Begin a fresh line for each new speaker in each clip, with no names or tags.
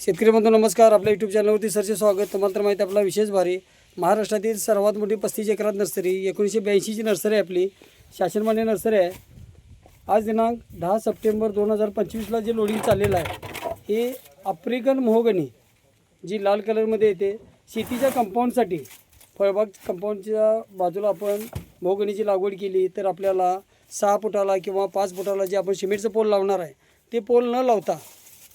शेतकरी बंधू नमस्कार. आपल्या यूट्यूब चॅनलवरती सरचे स्वागत. तुम्हाला तर माहिती आहे आपला विशेष भारी. महाराष्ट्रातील सर्वात मोठी पस्तीस एकरात नर्सरी एकोणीसशे ब्याऐंशीची नर्सरी आहे आपली. शासनमान्य नर्सरी आहे. आज दिनांक दहा सप्टेंबर दोन हजार पंचवीसला जे लोडिंग चाललेलं आहे हे आफ्रिकन मोहगणी जी लाल कलरमध्ये येते शेतीच्या कंपाऊंडसाठी फळबाग कंपाऊंडच्या बाजूला आपण मोहगणीची लागवड केली तर आपल्याला सहा फुटाला किंवा पाच फुटाला जे आपण सिमेंटचं पोल लावणार आहे ते पोल न लावता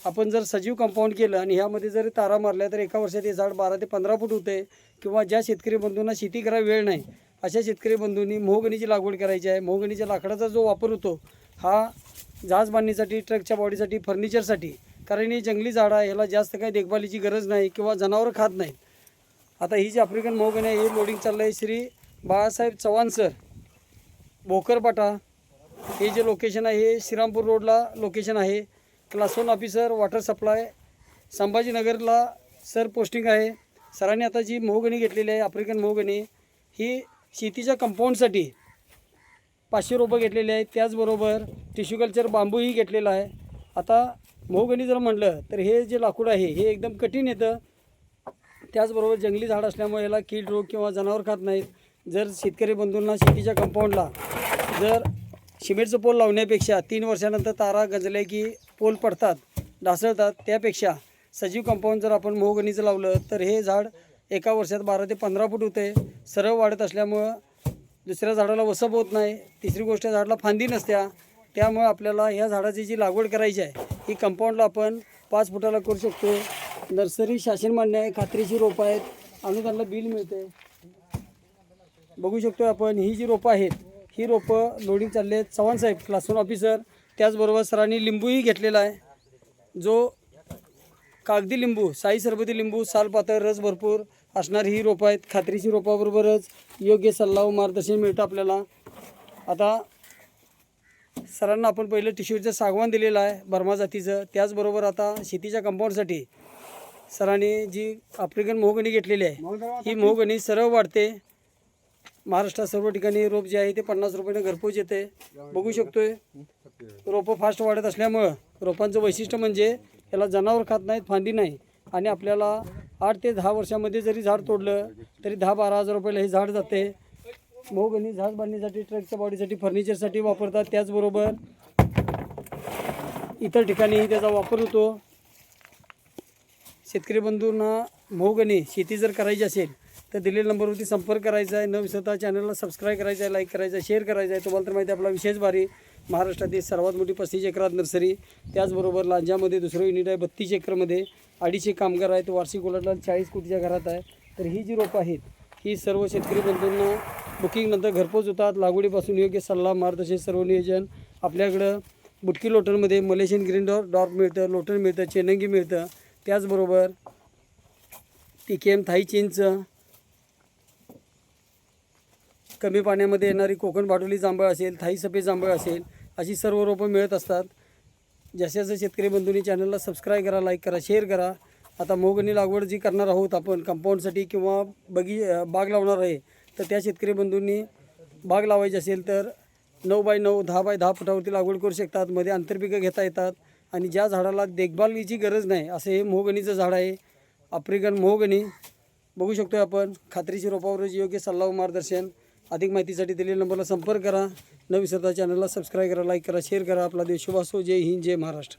आपण जर सजीव कंपाऊंड केलं आणि ह्यामध्ये जर तारा मारल्या तर एका वर्षात हे झाड बारा ते पंधरा फूट होते किंवा ज्या शेतकरी बंधूंना शेती करायला वेळ नाही अशा शेतकरी बंधूंनी मोहगणीची लागवड करायची आहे. मोहगणीच्या लाकडाचा जो वापर होतो हा जहाज बांधणीसाठी ट्रकच्या बॉडीसाठी फर्निचरसाठी कारण ही जंगली झाडं आहे ह्याला जास्त काही देखभालीची गरज नाही किंवा जनावरं खात नाहीत. आता ही जी आफ्रिकन मोहगणी आहे हे लोडिंग चाललं आहे श्री बाळासाहेब चव्हाण सर भोकरपाटा हे जे लोकेशन आहे हे श्रीरामपूर रोडला लोकेशन आहे. Class one officer water supply संभाजीनगरला sir posting आहे. सरांनी आता जी मोहगणी घेतलेली आहे आफ्रिकन मोहगणी ही शेतीच्या कंपाऊंडसाठी पाचशे रुपये घेतलेले आहे. त्याचबरोबर टिश्यू कल्चर बांबूही घेतलेला आहे. आता मोहगणी जर म्हटलं तर हे जे लाकूड आहे हे एकदम कठीण येतं. त्याचबरोबर जंगली झाड असल्यामुळे याला कीड रोग किंवा जनावर खात नाहीत. जर शेतकरी बंधूंना शेतीच्या कंपाऊंडला जर सिमेंटचं पोल लावण्यापेक्षा तीन वर्षानंतर तारा गंजले की पोल पडतात ढासळतात त्यापेक्षा सजीव कंपाऊंड जर आपण मोहगणीचं लावलं तर हे झाड एका वर्षात बारा ते पंधरा फूट होते. सरळ वाढत असल्यामुळं दुसऱ्या झाडाला वसप होत नाही. तिसरी गोष्ट झाडाला फांदी नसत्या. त्यामुळे आपल्याला ह्या झाडाची जी लागवड करायची आहे ही कंपाऊंडला आपण पाच फुटाला करू शकतो. नर्सरी शासन मान्य आहे खात्रीची रोपं आहेत अनुदानला बिल मिळते बघू शकतो आपण ही जी रोपं आहेत ही रोपं लोडिंग चालले आहेत Chavan saheb class one officer त्याचबरोबर सरांनी लिंबूही घेतलेला आहे. जो कागदी लिंबू साई सरबती लिंबू साल पातळ रस भरपूर असणारी ही रोपं आहेत. खात्रीची रोपाबरोबरच योग्य सल्ला व मार्गदर्शन मिळतं आपल्याला. आता सरांना आपण पहिलं टिश्यूचं सागवान दिलेलं आहे बर्मा जातीचं. त्याचबरोबर आता शेतीच्या कंपाऊंडसाठी सरांनी जी आफ्रिकन मोहगणी घेतलेली आहे ही मोहगणी सरळ वाढते. महाराष्ट्रात सर्व ठिकाणी रोप जे आहे ते पन्नास रुपयानं घरपोच येते. बघू शकतोय. रोपं फास्ट वाढत असल्यामुळं रोपांचं वैशिष्ट्य म्हणजे याला जनावर खात नाहीत फांदी नाही. आणि आपल्याला आठ ते दहा वर्षामध्ये जरी झाड तोडलं तरी दहा बारा हजार रुपयाला हे झाड जाते. मोगणी झाड बांधण्यासाठी ट्रकच्या बॉडीसाठी फर्निचरसाठी वापरतात. त्याचबरोबर इतर ठिकाणीही त्याचा वापर होतो. शेतकरी बंधूंना मोगणी शेती जर करायची असेल तर दिलेल्या नंबरवरती संपर्क करायचा आहे. न विसरता चॅनलला सबस्क्राईब करायचं आहे लाईक करायचं आहे शेअर करायचं आहे. तुम्हाला तर माहिती आहे आपला विशेष भारी महाराष्ट्रातील सर्वात मोठी पस्तीस एकरात नर्सरी. त्याचबरोबर लांजामध्ये दुसरं युनिट आहे बत्तीस एकरमध्ये अडीचशे कामगार आहेत. वार्षिक उलटला चाळीस कोटीच्या घरात आहे. तर ही जी रोपं आहेत ही सर्व शेतकरी बंधूंना बुकिंगनंतर घरपोच होतात. लागवडीपासून योग्य सल्ला मार्गदर्शन सर्व नियोजन आपल्याकडं. बुटकी लोटनमध्ये मलेशियन ग्रीन डॉर डॉर्क मिळतं लोटन मिळतं चेनंगी मिळतं. त्याचबरोबर टी के थाई चिंच कमी पाण्यामध्ये येणारी कोकण भाडोली जांभळ असेल थाई सफेद जांभळ असेल अशी सर्व रोपं मिळत असतात. जसे जसं शेतकरी बंधूंनी चॅनलला सबस्क्राईब करा लाईक करा शेअर करा. आता मोगणी लागवड जी करणार आहोत आपण कंपाऊंडसाठी किंवा बगी बाग लावणार आहे तर त्या शेतकरी बंधूंनी बाग लावायची असेल तर नऊ बाय नऊ दहा बाय दहा फुटावरती लागवड करू शकतात. मध्ये आंतरपिकं घेता येतात आणि ज्या झाडाला देखभालीची गरज नाही असं हे मोहगणीचं झाड आहे. आफ्रिकन मोहगणी बघू शकतो आपण. खात्रीची रोपावर योग्य सल्ला व मार्गदर्शन. अधिक माहितीसाठी दिलेल्या नंबरला संपर्क करा. न विसरता चॅनलला सबस्क्राईब करा लाईक करा शेअर करा. आपला देश शुभ असो जय हिंद जय महाराष्ट्र.